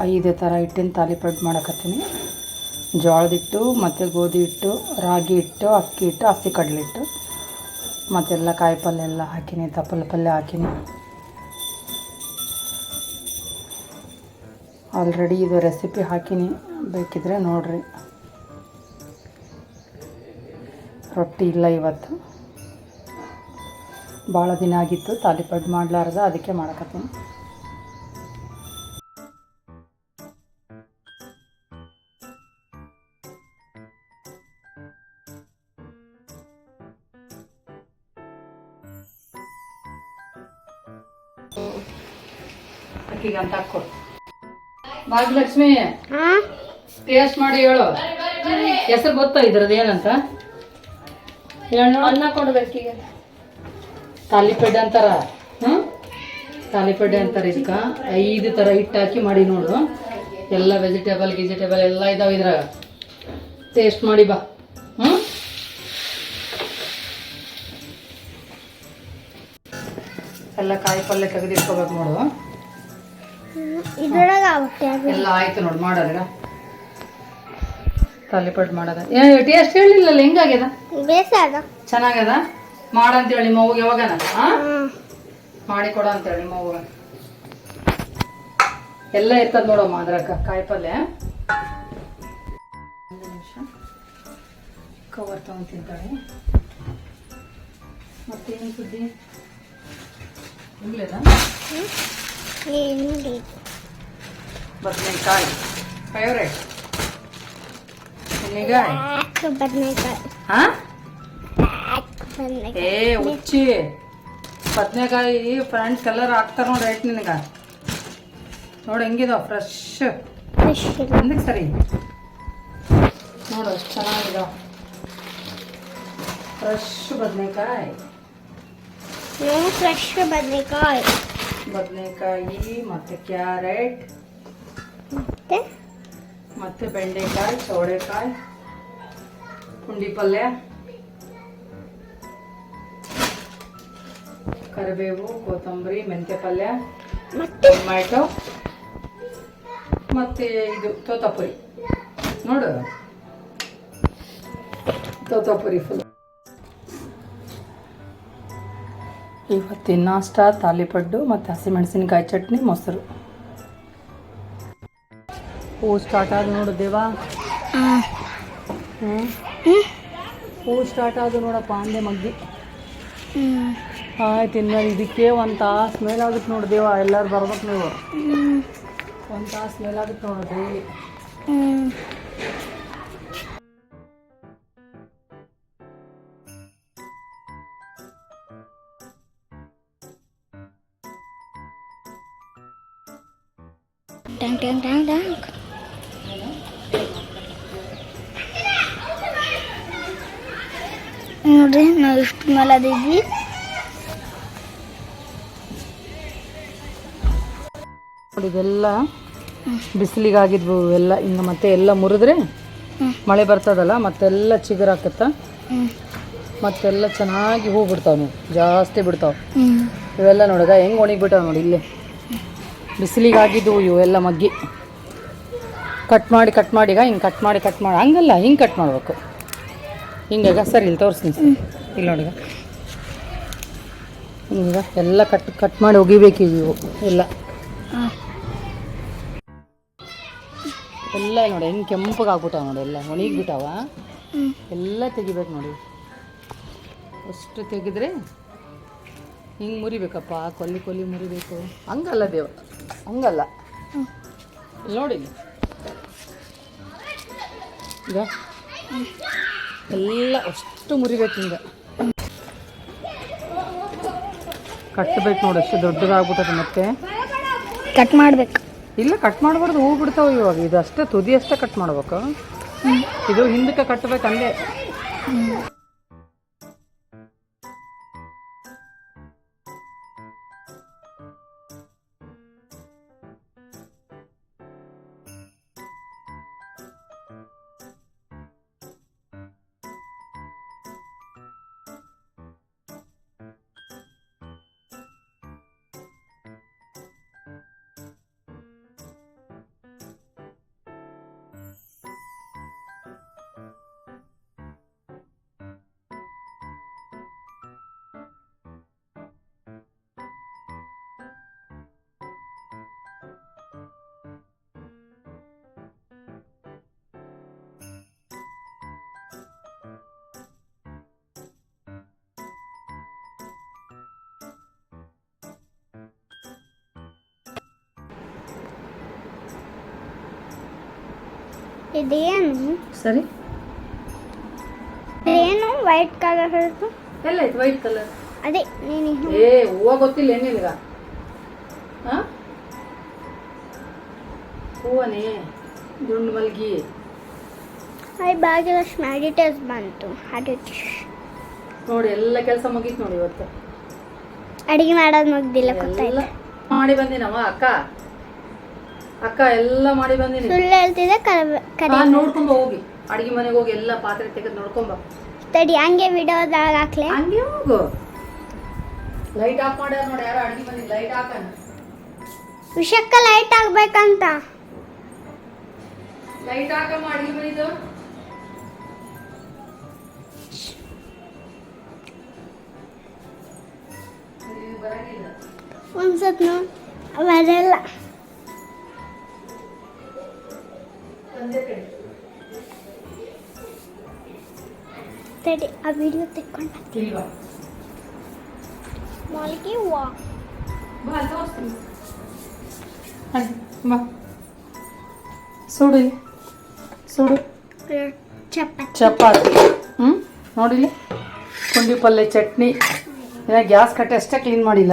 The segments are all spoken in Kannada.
ಐದು ಥರ ಹಿಟ್ಟಿನ ತಾಲಿಪಟ್ಟು ಮಾಡಕತ್ತೀನಿ. ಜೋಳದ ಹಿಟ್ಟು, ಮತ್ತು ಗೋಧಿ ಹಿಟ್ಟು, ರಾಗಿ ಹಿಟ್ಟು, ಅಕ್ಕಿ ಹಿಟ್ಟು, ಹಸಿ ಕಡಲೆ ಹಿಟ್ಟು. ಮತ್ತೆಲ್ಲ ಕಾಯಿ ಪಲ್ಯ ಎಲ್ಲ ಹಾಕಿನಿ, ತಪ್ಪಲ ಪಲ್ಯ ಹಾಕಿನಿ. ಆಲ್ರೆಡಿ ಇದು ರೆಸಿಪಿ ಹಾಕಿನಿ. ಬೇಕಿದ್ರೆ ನೋಡಿರಿ. ರೊಟ್ಟಿ ಇಲ್ಲ ಇವತ್ತು. ಭಾಳ ದಿನ ಆಗಿತ್ತು ತಾಲಿಪಡ್ ಮಾಡಲಾರ್ದ, ಅದಕ್ಕೆ ಮಾಡಕತ್ತೀನಿ. ಅಕ್ಕಿಗೆ ಅಂತ ಹಾಕೋ ಭಾಗ್ಯಲಕ್ಷ್ಮಿ ಟೇಸ್ಟ್ ಮಾಡಿ ಹೇಳು. ಹೆಸರು ಗೊತ್ತಾ ಇದ್ರದ್ದು ಏನಂತ? ಹೇಳು ಅನ್ನ ಕೊಡ್ಬೇಕೀಗ ತಾಲಿಪೆಡ್ಡೆ ಅಂತಾರ? ಹ್ಞೂ ತಾಲಿಪೆಡ್ಡೆ ಅಂತಾರೆ ಇದಕ್ಕೆ. ಐದು ಥರ ಹಿಟ್ಟು ಹಾಕಿ ಮಾಡಿ ನೋಡು. ಎಲ್ಲ ವೆಜಿಟೇಬಲ್ ಗಿಜಿಟೇಬಲ್ ಎಲ್ಲ ಇದಾವೆ ಇದ್ರಾಗ ಟೇಸ್ಟ್ ಮಾಡಿ ಬಾ. ಹ್ಞೂ ಎಲ್ಲ ಕಾಯಿ ಪಲ್ಯ ತೆಗೆದಿಟ್ಕೋಬೇಕು ನೋಡು. ಇದ್ರೊಳಗ ಆಗುತ್ತೆ ಎಲ್ಲ ಆಯ್ತು ನೋಡಿ ಮಾಡೋದಾಗ ತಾಲಿಪಟ್ಟು ಮಾಡೋದ. ಏ ಟೇಸ್ಟ್ ಹೇಳಿಲ್ಲಲ್ಲ ಹೆಂಗಾಗ್ಯದ? ಬೇಸಾದ. ಚೆನ್ನಾಗದ ಮಾಡಂತೇಳಿ ನಿಮ್ಮ ಅವ್ಗೆ ಯಾವಾಗನ? ಹಾಂ ಮಾಡಿ ಕೊಡ ಅಂತೇಳಿ ನಿಮ್ಮ ಅವ್ಗ ಎಲ್ಲ ಇರ್ತದ ನೋಡಮ್ಮ ಅದ್ರಾಗ ಕಾಯಿ ಪಲ್ಯ ಒಂದು ನಿಮಿಷ. ಕವರ್ ತಗೊಂತಿದ್ದಾಳೆ. ಮತ್ತೇನು ಸುದ್ದಿ? ಇಂಗ್ಲೇದ ಏನು ಬದನೆಕಾಯಿ ಫೇವ್ರೇಟ್ ಎಣ್ಣೆಗಾಯಿ ಬದನೆಕಾಯಿ ಹಾ ಬದನೆಕಾಯಿ ಏ ಉಚ್ಚಿ ಬದನೆಕಾಯಿ ಫ್ರೆಂಡ್ಸ್ ಎಲ್ಲರೂ ಹಾಕ್ತಾರ ನೋಡಿ ರೈಟ್ ನಿನಗ ನೋಡಿ ಹೆಂಗಿದಾವ ಫ್ರೆಶ್ ಫ್ರೆಶ್ ಮುಂದಕ್ಕೆ ಸರಿ ನೋಡು ಎಷ್ಟು ಚೆನ್ನಾಗಿದಾವ ಫ್ರೆಶ್ ಬದನೆಕಾಯಿ ಏನು ಫ್ರೆಶ್ ಬದನೆಕಾಯಿ ಬದನೆಕಾಯಿ ಮತ್ತು ಕ್ಯಾರೆಟ್ ಮತ್ತೆ? ಮತ್ತು ಬೆಂಡೆಕಾಯಿ ಚೌಳೆಕಾಯಿ ಪುಂಡಿ ಪಲ್ಯ ಕರಿಬೇವು ಕೊತ್ತಂಬರಿ ಮೆಂತ್ಯ ಪಲ್ಯ ಟೊಮ್ಯಾಟೊ ಮತ್ತೆ ಇದು ತೋತಾಪುರಿ. ನೋಡು. ತೋತಾಪುರಿ ಫುಲ್ ಇವತ್ತಿನ ನಾಷ್ಟ ತಾಲಿಪಡ್ಡು ಮತ್ತು ಹಸಿಮೆಣಸಿನಕಾಯಿ ಚಟ್ನಿ ಮೊಸರು. ಹೂ ಸ್ಟಾರ್ಟ್ ಆದ ನೋಡು ದೇವಾ. ಹ್ಞೂ ಹೂ ಸ್ಟಾರ್ಟ್ ಆದ ನೋಡಪ್ಪ ಅಂದೆ ಮಗ್ಗಿ. ಆಯ್ತು ಇನ್ನು ಇದಕ್ಕೆ ಒಂದು ತಾಸು ಮೇಲಾಗುತ್ತೆ ನೋಡು ದೇವ ಎಲ್ಲರೂ ಬರ್ಬೇಕು ನೀವು. ಒಂದು ತಾಸು ಮೇಲಾಗುತ್ತೆ ನೋಡು ಡೈಲಿ. ಟಂಗ್ ಟಂಗ್ ನೋಡ್ರಿ ನಾವು ಇಷ್ಟು ಮೇಲೆ ಅದಿದ್ವಿ ನೋಡಿ ಇದೆಲ್ಲ ಬಿಸಿಲಿಗಾಗಿದ್ವು ಎಲ್ಲ ಇನ್ನು ಮತ್ತೆ ಎಲ್ಲ ಮುರಿದ್ರೆ ಮಳೆ ಬರ್ತದಲ್ಲ ಮತ್ತೆಲ್ಲ ಚಿಗುರಾಕತ್ತ ಮತ್ತೆಲ್ಲ ಚೆನ್ನಾಗಿ ಹೂ ಬಿಡ್ತಾವ ನೀವು ಜಾಸ್ತಿ ಬಿಡ್ತಾವ. ಇವೆಲ್ಲ ನೋಡಿದ ಹೆಂಗೆ ಒಣಗಿಬಿಟ್ಟಾವ ನೋಡಿ ಇಲ್ಲಿ. ಬಿಸಿಲಿಗಾಗಿದ್ವು ಇವೆಲ್ಲ ಮಗ್ಗಿ. ಕಟ್ ಮಾಡಿ ಕಟ್ ಮಾಡಿ ಈಗ ಹಿಂಗೆ ಕಟ್ ಮಾಡಿ ಕಟ್ ಮಾಡಿ. ಹಂಗಲ್ಲ ಹಿಂಗೆ ಕಟ್ ಮಾಡಬೇಕು. ಹಿಂಗೆ ಸರಿ ಇಲ್ಲಿ ತೋರಿಸ್ತೀನಿ ಇಲ್ಲಿ ನೋಡಿ ಹಿಂಗ ಎಲ್ಲ ಕಟ್ ಕಟ್ ಮಾಡಿ ಒಗಿಬೇಕು ಇವು. ಎಲ್ಲ. ಎಲ್ಲ ನೋಡಿ ಹೆಂಗೆ ಕೆಂಪಗೆ ಆಗ್ಬಿಟ್ಟಾವ ನೋಡಿ ಎಲ್ಲ. ಒಣಗಿಬಿಟ್ಟಾವ. ಎಲ್ಲ ತೆಗಿಬೇಕು ನೋಡಿ. ಅಷ್ಟು ತೆಗೆದ್ರೆ ಹಿಂಗೆ ಮುರಿಬೇಕಪ್ಪ ಕೊಲ್ಲಿ ಕೊಲ್ಲಿ ಮುರಿಬೇಕು. ಹಂಗಲ್ಲ ದೇವ ಹಂಗಲ್ಲ. ಇಲ್ಲಿ ನೋಡಿ ಇಲ್ಲಿ. ಈಗ ಎಲ್ಲ ಅಷ್ಟು ಮುರಿಬೇಕು ಹಿಂಗೆ. ಕಟ್ಟಬೇಕು ನೋಡಿ ಅಷ್ಟು ದೊಡ್ಡದಾಗ್ಬಿಟ್ಟದೆ ಮತ್ತೆ. ಕಟ್ ಮಾಡ್ಬೇಕು. ಇಲ್ಲ ಕಟ್ ಮಾಡಬಾರ್ದು ಹೂ ಬಿಡ್ತಾವ ಇವಾಗ. ಇದು ಅಷ್ಟೇ ತುದಿ ಅಷ್ಟೇ ಕಟ್ ಮಾಡ್ಬೇಕು. ಇದು ಹಿಂದಕ್ಕೆ ಕಟ್ಟಬೇಕು ಇದೇನು? ಸರಿ. ಏನು ವೈಟ್ ಕಲರ್ ಹೇಳ್ತು ಎಲ್ಲ ಐತೆ ವೈಟ್ ಕಲರ್ ಅದೇ ನೀನು ಏ ಹೂವ ಗೊತ್ತಿಲ್ಲ ಏನಿಲ್ಲ ಹಾ? ಹೂವನೇ? ದುಂಡು ಮಲ್ಗಿ. ಐ ಭಾಗ್ಯಲಕ್ಷ್ಮಿ ಅಡಿಟರ್ಸ್ ಬಂತು. ಅಡಿಟ್ ನೋಡಿ ಎಲ್ಲ ಕೆಲಸ ಮುಗೀತು ನೋಡಿ ಇವತ್ತು. ಅಡಿಗೆ ಮಾಡೋದು ಮುಗ್ದಿಲ್ಲ ಗೊತ್ತಾಯ್ತು. ಮಾಡಿ ಬಂದಿನವ ಅಕ್ಕ? ಅಕ್ಕ ಎಲ್ಲ ಮಾಡಿ ಬಂದಿನಿ. ಸುಳ್ಳು ಹೇಳ್ತಿದ್ದೆ ಕರೆ ಕರೆ ನೋಡ್ಕೊಂಬ ಹೋಗಿ. ಅಡಿಗೆ ಮನೆಗೆ ಹೋಗಿ ಎಲ್ಲ ಪಾತ್ರೆ ತೆಗೆದು ನೋಡ್ಕೊಂಬ. ತಡಿ ಹಂಗೆ ವಿಡಿಯೋದಾಗ ಹಾಕ್ಲೆ. ಹಂಗೆ ಹೋಗು. ಲೈಟ್ ಆಫ್ ಮಾಡ್ಯಾರ ನೋಡಿ ಯಾರೋ ಅಡಿಗೆ ಮನೆ ಲೈಟ್ ಹಾಕಣ ವಿಷಕ್ಕ ಲೈಟ್ ಆಗ್ಬೇಕಂತ. ಲೈಟ್ ಹಾಕಮ್ಮ ಅಡಿಗೆ ಮನೆದು. ಒಂದ್ಸತ್ ಬರಲ್ಲ. ತಡಿ ಆ ವಿಡಿಯೋ ತೆಕ್ಕೊಂಡ ಇಲ್ಲಿ ಬಾ. ಮಾಲ್ಗೆ ವಾ. ಬಾ ಅಲ್ಲಿ ತೋರಿಸ್ತೀನಿ. ಅಲ್ಲಿ, ಬಾ. ಸುಡು. ಇಲ್ಲಿ. ಸುಡು ಚಪಾತಿ. ಚಪಾತಿ. ಹ್ಞೂ ನೋಡಿಲಿ? ಪುಂಡಿ ಪಲ್ಯ ಚಟ್ನಿ. ಇನ್ನ ಗ್ಯಾಸ್ ಕಟ್ಟೆ ಅಷ್ಟೇ ಕ್ಲೀನ್ ಮಾಡಿಲ್ಲ.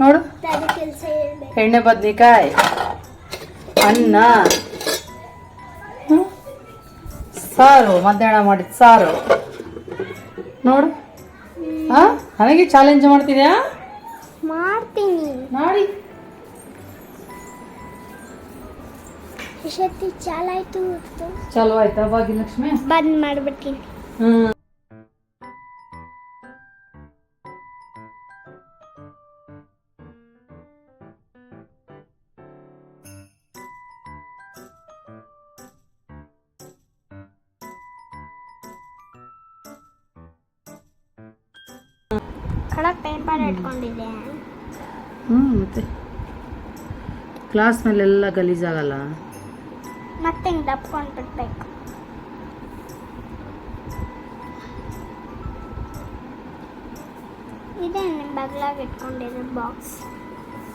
ನೋಡು. ತಡಿ ಕೆಲಸ ಹೇಳ್ಬೇಕು ಎಣ್ಣೆ ಬದ್ನಿಕಾಯಿ. ಅನ್ನ. ಹ್ಮ್? ಸಾರು ಮಧ್ಯಾಹ್ನ ಮಾಡಿದ ಸಾರು. ನೋಡು. ಹಾ ನನಗೆ ಚಾಲೆಂಜ್ ಮಾಡ್ತಿದ್ಯಾ? ಮಾಡ್ತೀನಿ. ಮಾಡಿ. ಎಷ್ಟೊತ್ತಿ ಚಾಲಾಯ್ತು ಚಲೋ ಆಯ್ತಾ? ಭಾಗ್ಯಲಕ್ಷ್ಮಿ ಬಂದ್ ಮಾಡ್ಬಿಡ್ತೀನಿ. ಹ್ಮ್. ಕಡಕ್ ಪೇಪರ್ ಇಟ್ಕೊಂಡಿದ್ದೆ ಹ್ಞೂ ಮತ್ತೆ ಕ್ಲಾಸ್ ಮೇಲೆಲ್ಲ ಗಲೀಜಾಗಲ್ಲ ಮತ್ತೆ ಹಿಂಗೆ ದಪ್ಕೊಂಡು ಬಿಡ್ಬೇಕು ಇದೆ ನಿಮ್ಮ ಬಗ್ಲಾಗ ಇಟ್ಕೊಂಡಿರೋ ಬಾಕ್ಸ್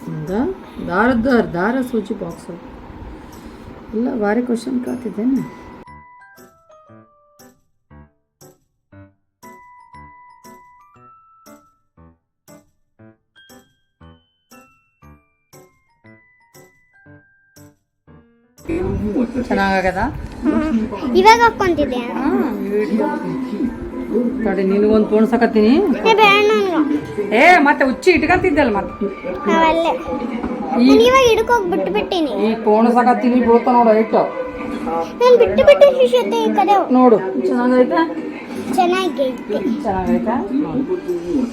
ಹೌದಾ ದಾರದ ದಾರ ಸೂಜಿ ಬಾಕ್ಸು ಎಲ್ಲ ಭಾರಿ ಕ್ವಶನ್ ಕಾತಿದ್ದೇನೆ ಚೆನ್ನಾಗದ ಇವಾಗ ಹಾಕ್ಕೊಂತಿದ್ದೆ ನೋಡಿ ನಿನಗೊಂದು ಪೋಣ್ಸಕತ್ತೀನಿ ಏ ಮತ್ತೆ ಉಚ್ಚಿ ಇಟ್ಕೊಂತಿದ್ದಲ್ಲ ಮತ್ತೆ ನಾವಲ್ಲೇ ನಾನು ಇವಾಗ ಹಿಡ್ಕೋಗಿ ಬಿಟ್ಟು ಬಿಟ್ಟಿನಿ ಈ ಪೋಣ್ಸಕತ್ತೀನಿ ಬೀಳ್ತಾ ನೋಡು ಇಟ್ಟು ನಾನು ಬಿಟ್ಟು ಬಿಟ್ಟು ಶಿಷ್ಯತೆ ಈ ಕಡೆ ನೋಡು. ಚೆನ್ನಾಗೈತಾ? ಚೆನ್ನಾಗೈತೆ. ಚೆನ್ನಾಗೈತಾ?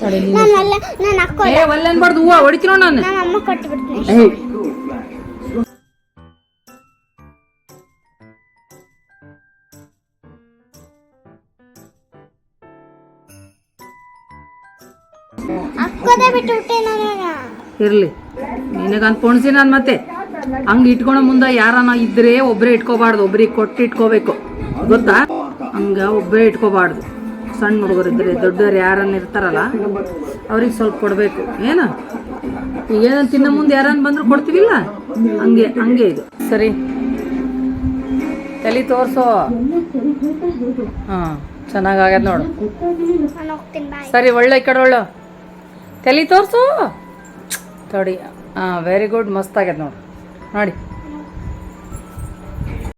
ನೋಡಿ. ನಾನು. ಅಲ್ಲ ನಾನು ಹಾಕೋ ಏ ಒಲ್ಲೆ ಅನ್ಬಾರ್ದು ಹೂವ ಹೊಡಿತೀನಿ ನೋಡು ನಾನು. ನಮ್ಮ ಅಮ್ಮ ಕೊಟ್ಟು ಬಿಡ್ತೀನಿ ಇರ್ಲಿ. ನಿನಗಂತ ಪೊಣ್ಸಿ ನಾನು ಮತ್ತೆ. ಹಂಗೆ ಇಟ್ಕೊಳೋ ಮುಂದೆ ಯಾರನ ಇದ್ರೆ ಒಬ್ಬರೇ ಇಟ್ಕೋಬಾರ್ದು. ಒಬ್ರಿಗೆ ಕೊಟ್ಟು ಇಟ್ಕೋಬೇಕು. ಗೊತ್ತಾ? ಹಂಗ ಒಬ್ಬರೇ ಇಟ್ಕೋಬಾರ್ದು. ಸಣ್ಣ ಹುಡುಗರು ಇದ್ರೆ ದೊಡ್ಡವ್ರು ಯಾರನ್ನ ಇರ್ತಾರಲ್ಲ ಅವ್ರಿಗೆ ಸ್ವಲ್ಪ ಕೊಡಬೇಕು. ಏನು? ಈಗ ಏನಂತ ತಿನ್ನೋ ಮುಂದೆ ಯಾರನ್ನ ಬಂದ್ರು ಕೊಡ್ತೀವಿಲ್ಲ? ಹಂಗೆ ಹಂಗೆ ಇದು. ಸರಿ. ತಲೆ ತೋರ್ಸೋ. ಹಾಂ ಚೆನ್ನಾಗಾಗ್ಯದ ನೋಡು. ಸರಿ ಒಳ್ಳೆ ಈ ಕಡೆ ಒಳ್ಳೆ. ತಲೆ ತೋರಿಸು. ತೋಡಿ ಹಾಂ ವೆರಿ ಗುಡ್ ಮಸ್ತ್ ಆಗ್ಯದ ನೋಡಿ. ನೋಡಿ.